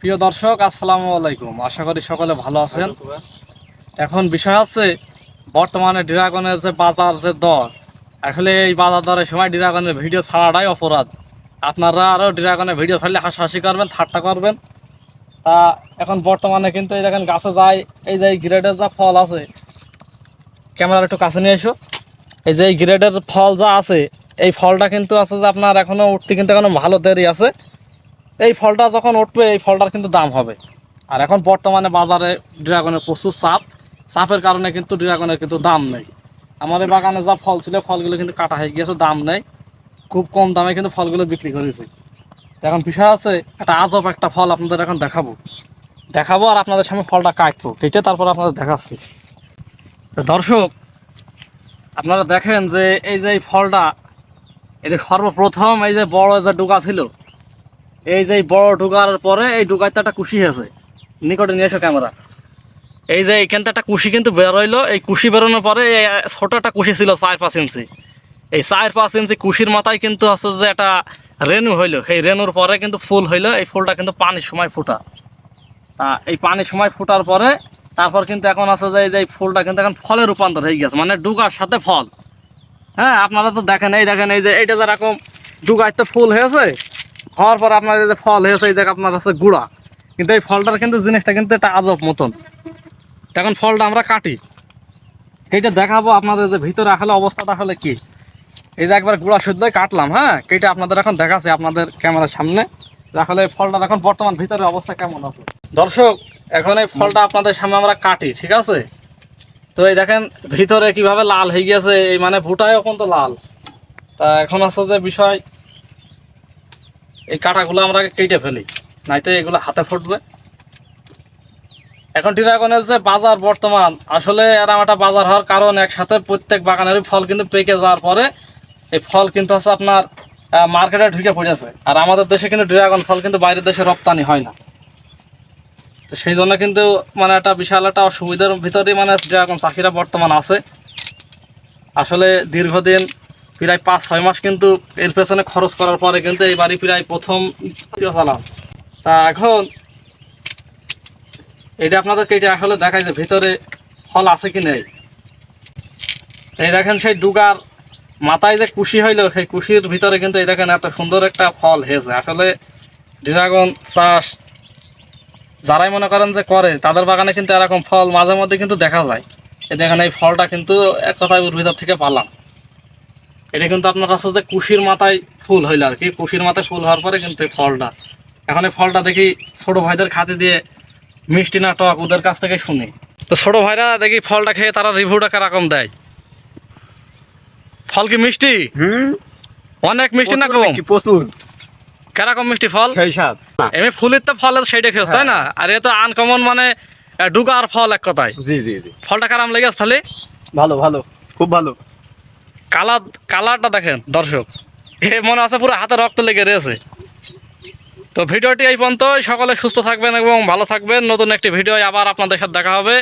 প্রিয় দর্শক আসসালামু আলাইকুম। আশা করি সকলে ভালো আছেন। এখন বিষয় আছে বর্তমানে ড্রাগনের যে বাজার যে দর। আসলে এই বাজার দরের সময় ড্রাগনের ভিডিও ছাড়াটাই অপরাধ। আপনারা আরও ড্রাগনের ভিডিও ছাড়লে হাসাহাসি করবেন ঠাট্টা করবেন। তা এখন বর্তমানে কিন্তু এই দেখেন গাছে যায় এই যে গ্রেডের যা ফল আছে ক্যামেরার একটু কাছে নিয়ে এসো। এই যে এই গ্রেডের ফল যা আছে এই ফলটা কিন্তু আছে যে আপনার এখনও উঠতে কিন্তু এখনও ভালো দেরি আছে। এই ফলটা যখন উঠবে, এই ফলটার কিন্তু দাম হবে। আর এখন বর্তমানে বাজারে ড্রাগনের প্রচুর চাপ। চাপের কারণে কিন্তু ড্রাগনের কিন্তু দাম নেই। আমার এই বাগানে যা ফল ছিল, ফলগুলো কিন্তু কাটা হয়ে গিয়েছে, দাম নেই। খুব কম দামে কিন্তু ফলগুলো বিক্রি করেছি। এখন বিষয় আছে, একটা আজব একটা ফল আপনাদের এখন দেখাবো। দেখাবো আর আপনাদের সামনে ফলটা কাটবো। কেটে তারপর আপনাদের দেখাচ্ছি। দর্শক, আপনারা দেখেন যে এই যে এই ফলটা, এটা সর্বপ্রথম এই যে বড় যে ডুকা ছিল এই যে বড় ঢুকার পরে এই ঢুকাইতে একটা কুশি আছে। নিকটে নিয়ে এসো ক্যামেরা এই যে এইখান থেকে একটা কুশি কিন্তু বেরোইলো এই কুশি বেরোনোর পরে এই ছোট একটা কুশি ছিল চার পাঁচ ইঞ্চি। এই চার পাঁচ ইঞ্চি কুশির মাথায় কিন্তু হচ্ছে যে একটা রেনু হইল। সেই রেনুর পরে কিন্তু ফুল হইল। এই ফুলটা কিন্তু পানির সময় ফুটা। তা এই পানির সময় ফুটার পরে তারপর কিন্তু এখন আছে যে এই ফুলটা কিন্তু এখন ফলে রূপান্তর হয়ে গেছে। মানে ডুগার সাথে ফল। হ্যাঁ আপনারা তো দেখেন, এই দেখেন, এই যে এইটা যেরকম ডুগাইতে ফুল হয়েছে হওয়ার পর আপনার যে ফল হয়েছে, এই দেখ আপনার আছে গুড়া। কিন্তু এই ফলটার কিন্তু জিনিসটা কিন্তু একটা আজব মতন। তখন ফলটা আমরা কাটি। এইটা দেখাবো আপনাদের যে ভিতরে আসলে অবস্থাটা আসলে কি। এই যে একবার গুড়া শুদ্ধ কাটলাম হ্যাঁ? কেটে আপনাদের এখন দেখাচ্ছে আপনাদের ক্যামেরার সামনে। এই ফলটার এখন বর্তমান ভিতরে অবস্থা কেমন আছে। দর্শক, এখন এই ফলটা আপনাদের সামনে আমরা কাটি, ঠিক আছে? তো এই দেখেন, ভিতরে কীভাবে লাল হয়ে গেছে এই মানে ফুটায় এখন তো লাল। তা এখন আছে যে বিষয় এই কাঁটাগুলো আমরা কেটে ফেলি। নাইতো এগুলো হাতে ফুটবে। এখন ড্রাগনের যে বাজার বর্তমান, আসলে এরম একটা বাজার হওয়ার কারণ একসাথে প্রত্যেক বাগানেরই ফল কিন্তু পেকে যাওয়ার পরে এই ফল কিন্তু আছে আপনার মার্কেটে ঢুকে পড়েছে। আর আমাদের দেশে কিন্তু ড্রাগন ফল কিন্তু বাইরের দেশে রপ্তানি হয় না। তো সেই জন্য কিন্তু মানে একটা বিশাল একটা অসুবিধার ভিতরেই মানে ড্রাগন চাষিরা বর্তমান আছে। আসলে দীর্ঘদিন প্রায় পাঁচ, ছয় মাস কিন্তু এর পেছনে খরচ করার পরে কিন্তু এইবারই প্রায় প্রথম চালাম তা এখন এটা আপনাদেরকে এটা আসলে দেখায় যে ভিতরে ফল আছে কি নেই। এই দেখেন সেই ডুগার মাথায় যে কুশি হইল, সেই কুশির ভিতরে কিন্তু এই দেখেন এত সুন্দর একটা ফল হয়েছে। আসলে ড্রাগন চাষ যারাই মনে করেন যে করে, তাদের বাগানে কিন্তু এরকম ফল মাঝে মধ্যে কিন্তু দেখা যায়। এই দেখেন এই ফলটা কিন্তু এক কথায় ভিতর থেকে পালাম। এটা কিন্তু আপনার আছে যে কুশির মাথায় ফুল হইল আর কি। কুশির মাথায় ফুল হওয়ার পরে কিন্তু এই ফলটা। এখন এই ফলটা দেখি ছোট ভাইদের খাতে দিয়ে মিষ্টি না টক ওদের কাছ থেকে শুনি। তো ছোট ভাইরা দেখি ফলটা খেয়ে তারা রিভিউটা কীরকম দেয়? ফল কি মিষ্টি? হুম। অনেক মিষ্টি না কম প্রচুর। কীরকম মিষ্টি ফল? সেই স্বাদ। এমনি ফুলের তো ফল সেইটা খেয়েছ তাই না? আর এ তো আনকমন মানে ডুগার ফল এক কথায়। জি জি জি। ফলটা কারাম লেগেছে তাহলে? ভালো ভালো খুব ভালো। কালার কালারটা দেখেন, দর্শক। এ মনে আছে পুরো হাতে রক্ত লেগে রয়েছে। তো ভিডিওটি এই পর্যন্তই। সকলে সুস্থ থাকবেন এবং ভালো থাকবেন। নতুন একটি ভিডিও আবার আপনাদের সাথে দেখা হবে।